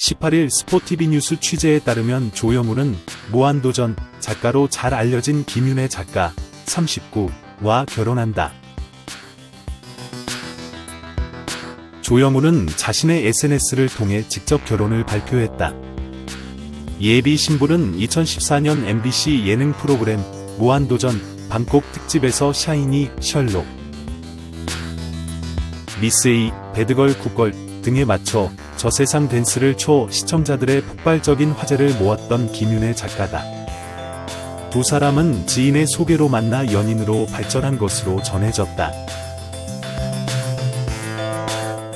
18일 스포티비 뉴스 취재에 따르면 조영우는 무한도전 작가로 잘 알려진 김윤혜 작가 39와 결혼한다. 조영우는 자신의 SNS를 통해 직접 결혼을 발표했다. 예비 신부는 2014년 MBC 예능 프로그램 무한도전 방콕 특집에서 샤이니, 셜록, 미스에이, 배드걸 굿걸 등에 맞춰 저세상 댄스를 초 시청자들의 폭발적인 화제를 모았던 김윤혜 작가다. 두 사람은 지인의 소개로 만나 연인으로 발전한 것으로 전해졌다.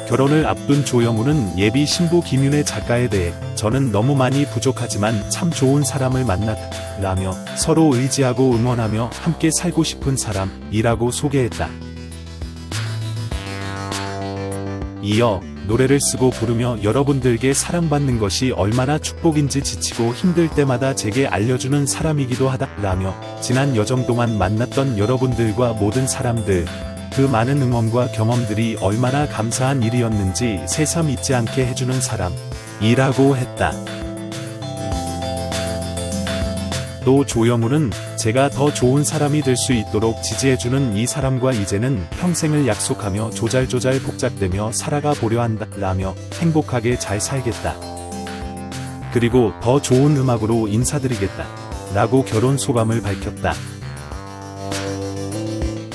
결혼을 앞둔 조영우는 예비 신부 김윤혜 작가에 대해 저는 너무 많이 부족하지만 참 좋은 사람을 만났다라며 서로 의지하고 응원하며 함께 살고 싶은 사람이라고 소개했다. 이어 노래를 쓰고 부르며 여러분들께 사랑받는 것이 얼마나 축복인지 지치고 힘들 때마다 제게 알려주는 사람이기도 하다라며 지난 여정 동안 만났던 여러분들과 모든 사람들 그 많은 응원과 경험들이 얼마나 감사한 일이었는지 새삼 잊지 않게 해주는 사람이라고 했다. 또 조영우는 제가 더 좋은 사람이 될 수 있도록 지지해주는 이 사람과 이제는 평생을 약속하며 조잘조잘 복잡되며 살아가 보려 한다 라며 행복하게 잘 살겠다. 그리고 더 좋은 음악으로 인사드리겠다. 라고 결혼 소감을 밝혔다.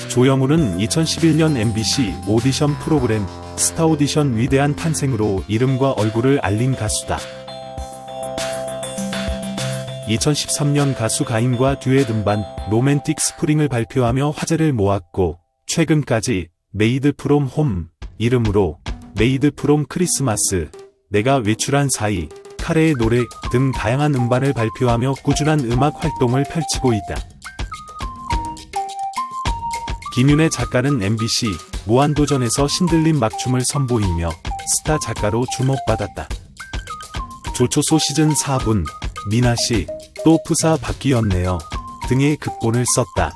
조영우는 2011년 MBC 오디션 프로그램 스타 오디션 위대한 탄생으로 이름과 얼굴을 알린 가수다. 2013년 가수 가인과 듀엣 음반 로맨틱 스프링을 발표하며 화제를 모았고 최근까지 메이드 프롬 홈 이름으로 메이드 프롬 크리스마스 내가 외출한 사이 카레의 노래 등 다양한 음반을 발표하며 꾸준한 음악 활동을 펼치고 있다. 김윤혜 작가는 MBC 무한도전에서 신들림 막춤을 선보이며 스타 작가로 주목받았다. 조초소 시즌 4분 미나씨 또 푸사 바뀌었네요 등의 극본을 썼다.